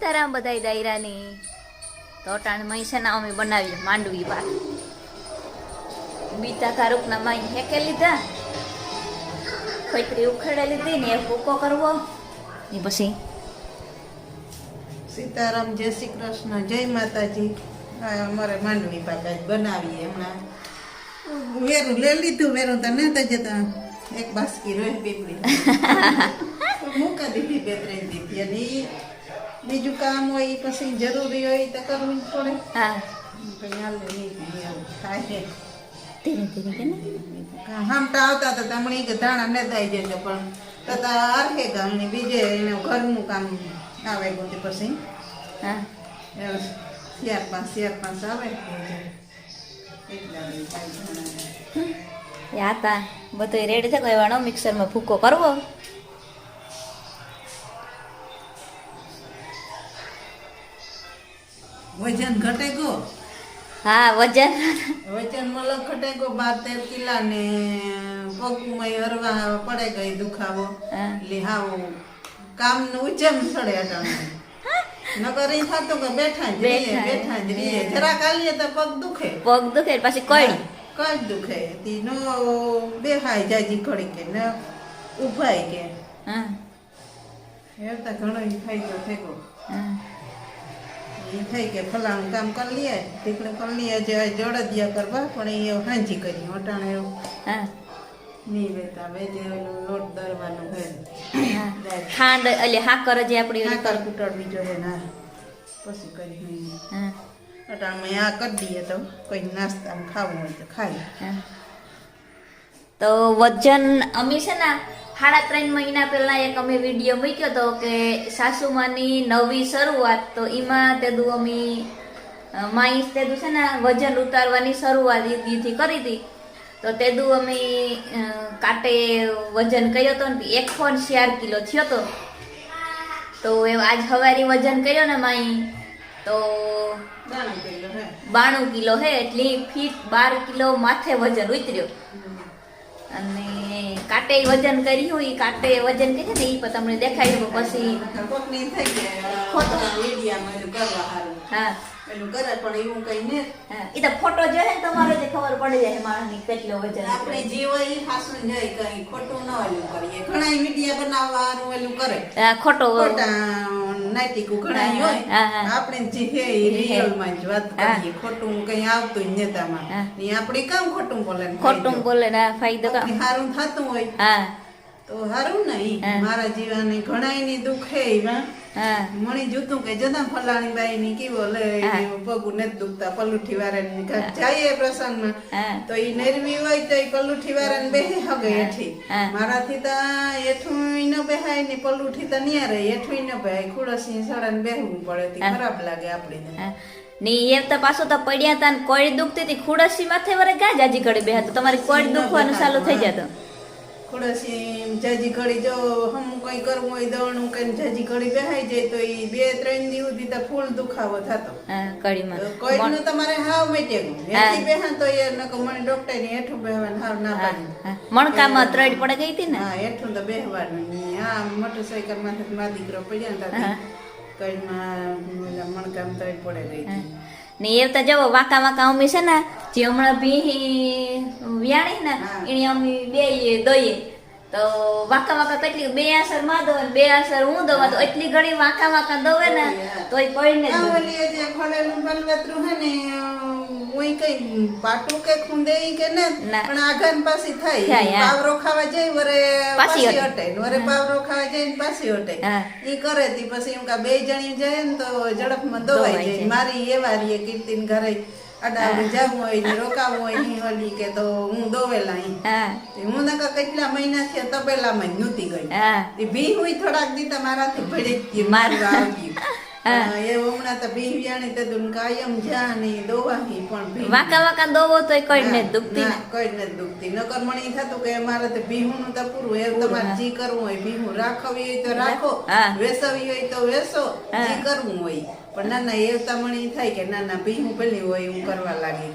સીતારામ બધાય દાયરાની. તો અટાણ મહીસાના અમે બનાવી માંડવી ભાત બીતા કારુકના માઈ હેકે લીધા. ખોતરી ઉખેડે લીધી ને એ ભૂકો કરવો. ને પછી? સીતારામ જય શ્રી કૃષ્ણ જય માતાજી. અમારે માંડવી પાકા બનાવીએ હમણાં. વેરું લઈ લીધું વેરું તો નતા જતા એક બાસ્કી રોય પીપળી. મૂકા દીધી બે ત્રણ દીધી અને બીજું કામ હોય એ પછી જરૂરી હોય તો કરવું જ પડે. હા. થાય ધીરે ધીરે કે ને આવતા તો તમને કે ધાણા ને દઈ જજો પણ તથા આરકે ગામની બીજે એને ઘરનું કામ આવે ગયું પછી. હા. ચાર પાંચ ચાર પાંચ આવે. એટલા હતા બધું રેડી થઈ ગયો એવાનો મિક્સરમાં ભૂકો કરવો. વજન ઘટે ગયો હા વજન. વજન મલક ઘટે ગયો બાર તેર કિલા ને પગમાં હરવા પડે ગઈ દુખાવો. એટલે હાવ કામનું ઉજમ સડે અટાણે. નકર એ થતું કે બેઠા જ રહીએ બેઠા જ. રહીએ. જરા કાલીએ તો પગ દુખે. પગ દુખે પછી કઈ કઈ દુખે. તી નો બેહાય જાજી ખડી કે ન ઉભાય કે. હા. એવતા ઘણો ફાયદો થયો હા. એ થઈ કે ફલાણું કામ કરી લઈએ ટીકડે કરી લઈએ જે જોડદિયા કરવા પણ એ હાંજી કરી અટાણે એવું. હા. નહીં વેતા બે જે ઓલું લોટ દરવાનું હોય. ખાંડ એટલે હાકર જે આપણી હાકર કૂટડવી જોઈએ ના પછી કરી હા. અટાણમાં આ કરી દઈએ તો કોઈ નાસ્તા ખાવું હોય તો ખાઈ. તો વજન અમી છે ને સાડા ત્રણ મહિના પહેલા એક અમે વીડિયો મૂક્યો હતો કે સાસુમાની નવી શરૂઆત. તો એમાં તેદું અમે અ, તે દુ છે ને વજન ઉતારવાની શરૂઆત દીધી કરી હતી તો તેદું અમે કાટે વજન કર્યો હતો ને એક ફોન ચાર કિલો થયો હતો તો એ આજ હવારી વજન કર્યો ને માઈ તો બાણું કિલો હે. એટલી ફીટ બાર કિલો માથે વજન ઉતર્યો. અને કાંટે વજન કર્યું હોય કાટે વજન કર્યું ને એ પણ તમને પછી એનું કરવા હારું. હા. પેલું પણ એવું કઈ હા. એ તો ફોટો ને તમારે જે ખબર પડી જાય માણસની કેટલો વજન આપણે જે હોય એ હાસું જાય કઈ ખોટું ન ઓલું કરીએ. ઘણા મીડિયા બનાવવાનું ઓલું કરે. ખોટો ખોટા નાટિકુ ઘણા હા, હા, હોય આપણે જે છે એ રિયલમાં જ વાત કરીએ. ખોટું કઈ આવતું જ નેતામાં હા. ને આપણે કામ ખોટું બોલે ખોટું બોલે ના ફાયદો કા કોકને હારું થતું હોય. હા. તો હારું નહીં મારા જીવાને ઘણા ની દુખે હા મણી જોતું કે જતા ફલાણી બાઈ ની કેવો લે પગું નથી દુખતા પલુઠી વાળા ઘર જાય પ્રસંગમાં. તો ઈ નરમી હોય તો ઈ પલુઠી વાળાને બેહે હગે એઠી મારા મારાથી તો એઠું ન બેહાય ને પલુઠી તો ન્યા રહે હેઠું ન બેહાય. ખુડસી સડાને બેહવું પડે ખરાબ લાગે આપણે. ને એમ તો પાછો તો પડ્યા હતા ને કોળી દુખતી હતી ખુડસી માથે વરે ક્યાં જાજી ઘડી બેહતો તમારી કોળી દુખવાનું ચાલુ થઈ જતું ખુડસી જાજી ઘડી જો હમ કઈ કરવું હોય દવણું કઈ જાજી ઘડી બેહાઈ જાય તો એ બે ત્રણ દિવસ દીધા ફૂલ દુખાવો થતો. હા કળીમાં તમારે હાવ મેટે હા. હેઠી બેહાન તો એ નકો મને ડોક્ટરની હેઠું બેહવાનું હાવ ના પાડી. મણકામાં ત્રડ પડે ગઈ હતી ને? હા હેઠું તો બેહવાનું હા મોટર સાયકલમાંથી મારા દીકરો પડ્યા ને ઓલા મણકામ તો પડે ગઈ હતી. ને એ તો જવો વાંકા વાંકા અમે છે ને જે હમણાં ભી વ્યાણી ને. એને અમે બે દઈએ. તો વાંકા વાંકા કેટલી બે આસરમાં દો બે આસર હું દવા તો એટલી ઘણી વાંકા વાંકા દવે ને તોય પડીને જ ને હું કઈ પાટું કે ખૂંદે કે ને પણ આઘાન પાછી થાય. પાવરો ખાવા જાય વરે પાછી હટે. વરે પાવરો ખાવા જાય ને હટે. ઈ કરે તી પછી એમ કા બે જણી જાય ને તો ઝડપમાં દોવાઈ દોવાઈ જાય. મારી એ વારી કીર્તિન ઘરે અડાવડી જવું હોય ને રોકાવું હોયની ઓલી કે તો હું દોવેલા અહીં. હું. નકા કેટલા મહિના છે તબેલામાં જ નહોતી ગઈ. એ ભી હું થોડાક દી તમારાથી ભળી જ ગયું મારું આવી ગયું. વાંકા વાંકા દોવો તોય કઈને જ દુખતી ના, કઈ દુખતી. નકર મને થતું કે મારે તો ભીહું તો પૂરું એવું તમારે જી કરવું હોય ભીહું રાખવી હોય તો રાખો. વેસવી હોય તો વેસો. જી કરવું હોય. પણ ના ના એ તમને થાય કે ના ના ભીહું પેલી હોય હું કરવા લાગી.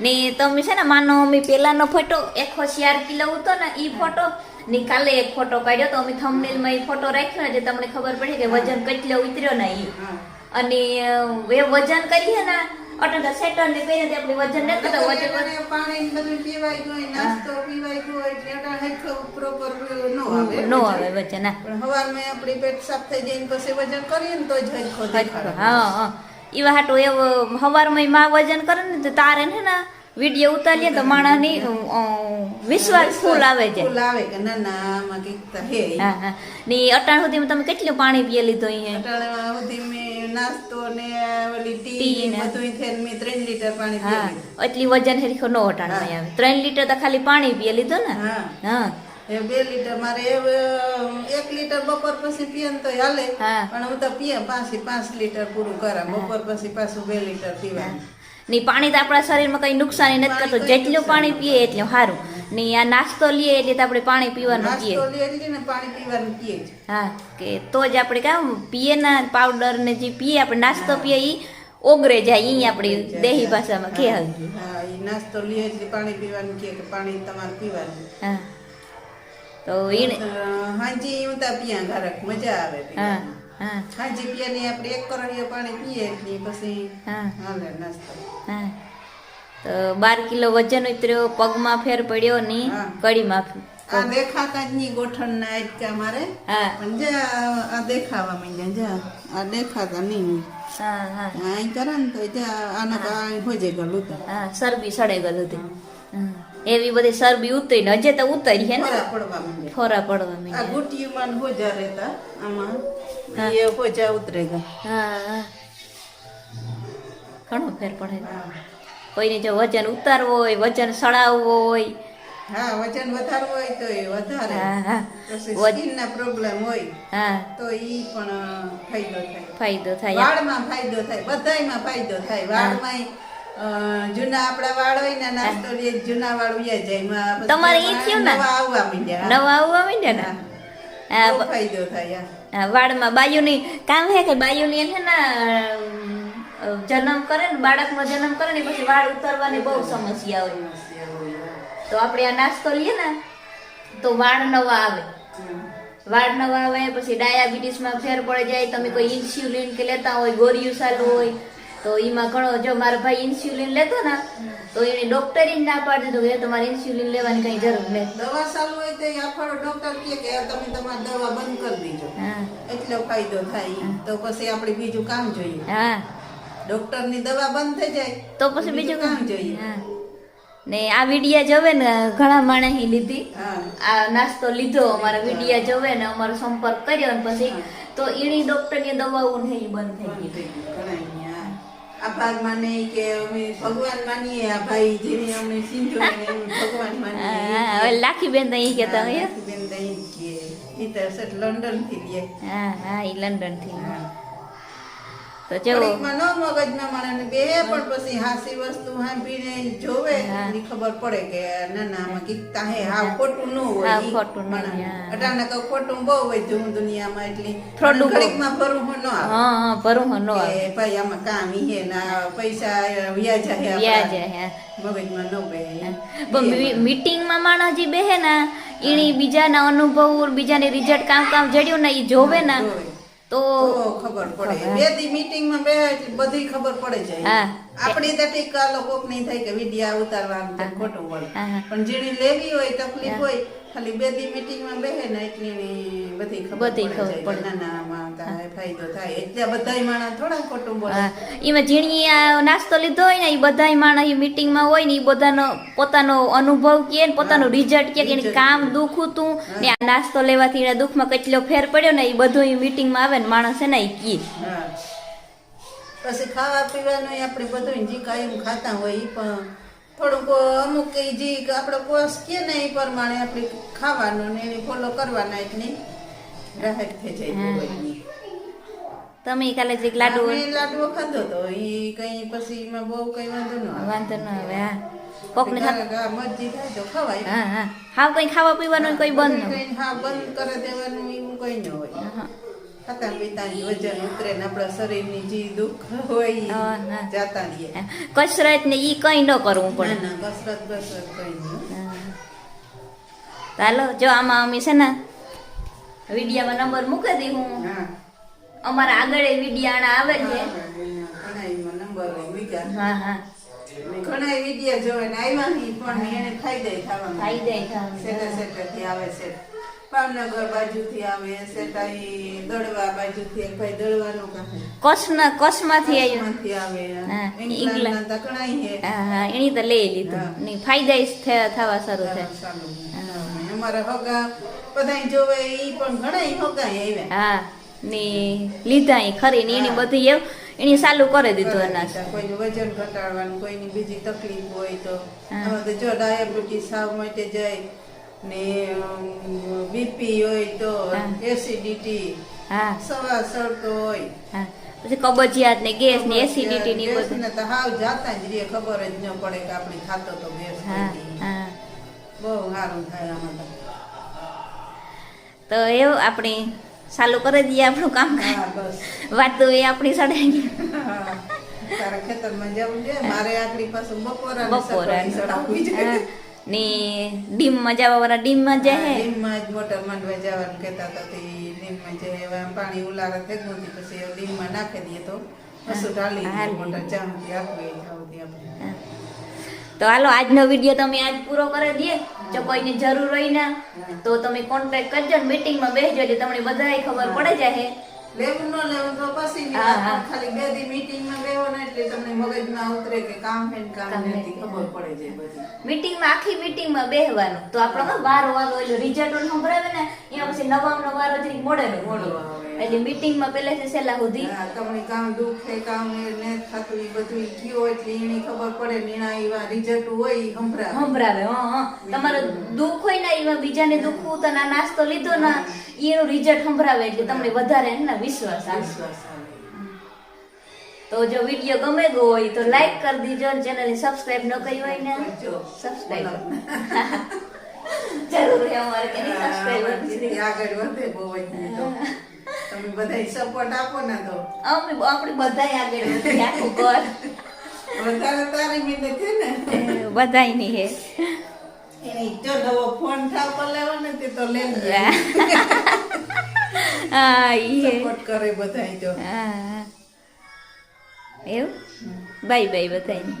ને તમે છે ને માનો અમે પેલાનો ફોટો એક હોશિયાર કિલો હતો ને ઈ ફોટો ને કાલે એક ફોટો કાઢ્યો તો અમે થંબનેલમાં એ ફોટો રાખ્યો ને જે તમને ખબર પડી કે વજન કેટલો ઉતર્યો ને ઈ. અને એ વજન કરીએ ને અટલ સેટર ને તો આપણે વજન નથી કરતા વજન પાણી બધું પીવાય ગયું નાસ્તો પીવાય ગયો એટલે નો આવે. નો આવે વજન. પણ હવારમાં આપણી પેટ સાફ થઈ જાય પછી વજન કરીએ ને તો જ હરખો હા હા. હાટો એવો હવારમાં માં વજન કરે ને તો તારે ને ને વીડિયો ઉતારીએ તો માણસની અ, વિશ્વાસ ફૂલ આવે છે. ફૂલ આવે કે ના ના આમાં કંઈક હે. હા હા. ને અટાણ સુધીમાં તમે કેટલું પાણી પીએ લીધું અહીંયા? અટાણ સુધી મેં નાસ્તો ને ઓલી ટી ને બધું થઈને મેં ત્રણ લીટર પાણી હા. એટલી વજન હેરીખો નો અટાણમાં આવે. ત્રણ લીટર તો ખાલી પાણી પીએ લીધું ને? હા. હા. બે લીટર મારે એક લીટર બપોર પછી પીએ તો હાલે. પણ હું તો પીએ પાંચ પાંચ લીટર પૂરું કરા બપોર પછી પાછું બે લીટર પીવાનું. ને પાણી તો આપણા શરીરમાં કંઈ નુકસાની નથી કરતું. જેટલું પાણી પીએ એટલું સારું. ને આ નાસ્તો લઈએ એટલે તો આપણે પાણી પીવાનું પીએ હા કે તો જ આપણે કામ પીએ ના પાવડર ને જે પીએ આપણે નાસ્તો પીએ એ ઓગરે જાય એ આપણી દેહી ભાષામાં કે હા નાસ્તો લઈએ એટલે પાણી પીવાનું કે પાણી તમારે પીવાનું. હા. તો એને હાજી હાંજી હું તા પીયા ઘરક મજા આવે હા. હા. હાંજી પીયાની આપણે એક કરોડિયો પાણી પીએ એટલે પછી હા. હાલે નાસ્તો. હા. તો બાર કિલો વજન ઉતર્યો પગમાં ફેર પડ્યો ની. કડીમાં આ દેખાતા જ નહીં ગોઠણના આટકા મારે. હા. પણ જા આ દેખાવા માંડ્યા જા. આ દેખાતા નહીં. હા હા. અહીં કરે ને તો જા આને જાય ગલું હા સરબી સડે ગલું હતી. એવી બધી સરબી ઉતરી ને હજે તો ઉતરી હે ને? ફરા પડવા પડવા આ ગુટીયુમાં હોજા રહેતા આમાં. એ હોજા ઉતરે હા ઘણો ફેર પડે. કોઈને જો વજન ઉતારવો હોય વજન સડાવવો હોય. હા વજન વધારવું હોય તો એ વધારે. હા હા. પછી વજ- સ્કિન ના પ્રોબ્લેમ હોય હા. તો ઈ પણ ફાયદો થાય. ફાયદો થાય. વાળમાં ફાયદો થાય બધાયમાં ફાયદો થાય. વાળમાં જૂના આપણા વાળ હોય ને નાસ્તો લે જૂના વાળ ઉયા જાય તમારે ઈ થયું ને? નવા આવવા માંડ્યા નવા આવવા માંડ્યા ને? હા, ફાયદો થાય હા, વાળમાં બાયુની કામ હે કે બાયુની છે ને જન્મ કરે ને બાળકનો જન્મ કરે ને પછી વાળ ઉતરવાની બહુ સમસ્યા હોય. તો આપણે આ નાસ્તો લઈએ ને તો વાળ નવા આવે. વાળ નવા આવે પછી ડાયાબિટીસમાં ફેર પડી જાય તમે કોઈ ઇન્સ્યુલિન કે લેતા હોય ગોરિયું ચાલુ હોય તો એમાં ઘણો જો મારો ભાઈ ઇન્સ્યુલિન લેતો ને તો એને ડોક્ટરે ના પાડી દીધું કે તમારે ઇન્સ્યુલિન લેવાની કઈ જરૂર નહીં. દવા ચાલુ હોય તો આફાળો ડોક્ટર કહે કે તમે તમારી દવા બંધ કરી દીજો. એટલો ફાયદો થાય. તો પછી આપણે બીજું કામ જોઈએ. હા. ડોક્ટરની દવા બંધ થઈ જાય તો પછી બીજું કામ જોઈએ. હા. ને આ વિડિયા જોવે ને ઘણા માણસ લીધી. આ નાસ્તો લીધો અમારા વિડિયા જોવે ને અમારો સંપર્ક કર્યો ને પછી તો એની ડોક્ટરની દવાઓ નહીં બંધ થઈ ગઈ. આભાર માને કે અમે ભગવાન માનીએ આ ભાઈ જેને અમને સિંધુ અમે ભગવાન માનીએ. લાખી બેન તો ઈ કેતા હોય. હા, બેન તો કે જ કહે. ઈ તો લંડનથી લે. હા હા ઈ લંડનથી. તો ઘડીકમાં ન મગજમાં મળે બે પણ પછી હાસી વસ્તુ હાંભીને જોવે. એની ખબર પડે કે ના ના આમાં કીક હે હા. ખોટું ન હોય હા ખોટું ન. અટાણે તો ખોટું બહુ હોય ધૂમ દુનિયામાં એટલી થોડું. ઘડીકમાં ભરું હો ન આવે. હા હા ભરું હો નો આવે. ભાઈ આમાં કામ ઈ હે ના પૈસા વ્યાજ હે વ્યાજ હે. મગજમાં ન બે. પણ મી- મીટિંગમાં માણસ જે બેહે ને એની બીજાના અનુભવ બીજાને રિઝલ્ટ કામ કામ જડ્યું ને એ જોવે ને. તો ખબર પડે. બે દી મીટિંગમાં બે બધી ખબર પડે જાય. આપણી તો ઠીક લોકો નહીં થાય કે વિડિયા ઉતારવાનું ખોટું બોલે હા, હા. પણ જેની લેવી હોય તકલીફ હોય ખાલી બે દી મીટિંગમાં બેહે ને એટલે એની બધી ખબર બધી ખબર પડે. નાનામાં ના ફાયદો થાય. એટલે બધાય માણસ થોડા ખોટું બોલે એમાં ઝીણી આ નાસ્તો લીધો હોય ને એ બધાય માણસ ઈ મીટિંગમાં હોય ને એ બધાનો પોતાનો અનુભવ કે ને પોતાનું રિઝલ્ટ કે એને કામ. દુઃખ હતું ને આ નાસ્તો લેવાથી એના દુઃખમાં કેટલો ફેર પડ્યો ને એ બધું ઈ મીટિંગમાં આવે ને માણસ છે ને એ કી. પછી ખાવા પીવાનું આપણે બધું જે કાયમ ખાતા હોય એ પણ થોડુંક અમુક જે આપણે કોર્સ કે ને એ પ્રમાણે આપણે ખાવાનું ને એને ફોલો કરવાના એટલી રાહત થઈ જાય તમે કાલે જે લાડુ લાડુ ખાધો તો એ કઈ પછી એમાં બહુ કઈ વાંધો ન વાંધો ન આવે હા. કોકને મરજી થાય તો ખવાય. હા હા. હાવ કઈ ખાવા પીવાનું કોઈ બંધ હા બંધ કરી દેવાનું એવું કઈ ન હોય. હા. ખાતા પીતા વજન ઉતરે ને આપણા શરીરની જે દુઃખ હોય ઈ હા, હા. જાતા રહીએ. કસરત ને ઈ કઈ ન કરવું પડે. ના ના કસરત કઈ નહીં ચાલો જો આમાં અમે છે ને વિડિયામાં નંબર મૂકી દઈ હું. અમારા આગળ વિડીયા આના આવે છે. નંબર મૂક્યા. હા હા. ઘણા વીડિયો જોવે ને આવ્યા નહીં પણ એને ફાયદા થવાનું. ખાવાનું. સેટે થી આવે છે. ભાવનગર બાજુથી આવે સેટાઈ દળવા બાજુથી એક ભાઈ દળવાનું કહે. કચ્છના કચ્છમાંથી આવ્યું આવે. ઇંગ્લેન્ડ ના ઘણાય હે. હા એની તો લઈ લીધું. ની ફાયદા થવા શરૂ થાય અમારા હોગા બધાય જોવે ઈ પણ ઘણાય હોગા આવ્યા. હા ને લીધા ખરી ને એની બધી એવ એની ચાલુ કરી દીધું અનાજ. કોઈનું વજન ઘટાડવાનું કોઈની બીજી તકલીફ હોય તો. તો જો ડાયાબિટીસ સાવ માટે જાય ને બીપી હોય તો એસિડિટી હા. સવા સળતો હોય. પછી કબજિયાત ને ગેસ ને એસિડિટી ની બધું. ને તો હાવ જાતા જ રે ખબર જ ન પડે કે આપણે ખાતો તો ગેસ હા ગઈ. બહુ સારું થાય આમાં તો. તો એવું આપણે ચાલુ કરી દઈએ આપણું કામ. વાત તો એ આપણી સડાઈ હા. તારા ખેતરમાં જવું છે? મારે આખરી પાછું બપોરા બપોરે ડીમની ડીમમાં જવા વાળા ડીમમાં જાય હે? ડીમમાં જ મોટર માંડવા જવાનું કહેતા હતા તે ડીમમાં જાય હવે આમ પાણી ઉલારે થઈ ગયું પછી એ ડીમમાં નાખી દઈએ તો પશુ હાલી. મોટર ચામથી આપવી જાવતી આપણે. તો હાલો આજનો વીડિયો તમે આજ પૂરો કરી દઈએ. જો કોઈની જરૂર હોય ના તો તમે કોન્ટેક્ટ કરજો મીટિંગમાં બેસજો એટલે તમને બધાય ખબર પડે જાય લેવું ન લેવું તો પછી. ખાલી બે દી મીટિંગમાં બેહો ને એટલે તમને મગજમાં ઉતરે કે કામ હે ને કામ નથી. ખબર પડે છે બધી મીટિંગમાં આખી મીટિંગમાં બેહવાનું તો આપણો વારો વારો એટલે રિઝલ્ટ સંભળાવે ને એના પછી નવામનો વારો મોડેલો મોડો આવે. એટલે મીટિંગમાં પહેલેથી છેલ્લા સુધી તમને કામ દુઃખ હે કામ એ ને થતું એ બધું ઈ કયો એટલે એની ખબર પડે ને એના એવા રિઝલ્ટ હોય ઈ સંભળાવે. સંભળાવે હા તમારો દુઃખ હોય ને એવા બીજાને હોય તો ના નાસ્તો લીધો ને એનું રિઝલ્ટ સંભળાવે એટલે તમને વધારે એને ના વિશ્વાસ આવે વિશ્વાસ આવે. તો જો વીડિયો ગમે ગયો હોય તો લાઈક કરી દીજો અને ચેનલને સબસ્ક્રાઇબ ન કરી હોય ને કરજો. સબસ્ક્રાઇબ જરૂર છે અમારે કે નહીં હા, સબસ્ક્રાઇબ જેથી આગળ વધે બહુ જ નહીં તો. તમે બધાય સપોર્ટ આપો ને તો અમે આપણે બધાય આગળ વધીએ આખું ઘર વધારે તારી મહેનત છે ને? બધાયની હે એની જો નવો ફોન ઠાવ પર લેવો ને તે તો લેજો હા સપોર્ટ કરે બધાય જો હા એવું? બાય બાય બધાય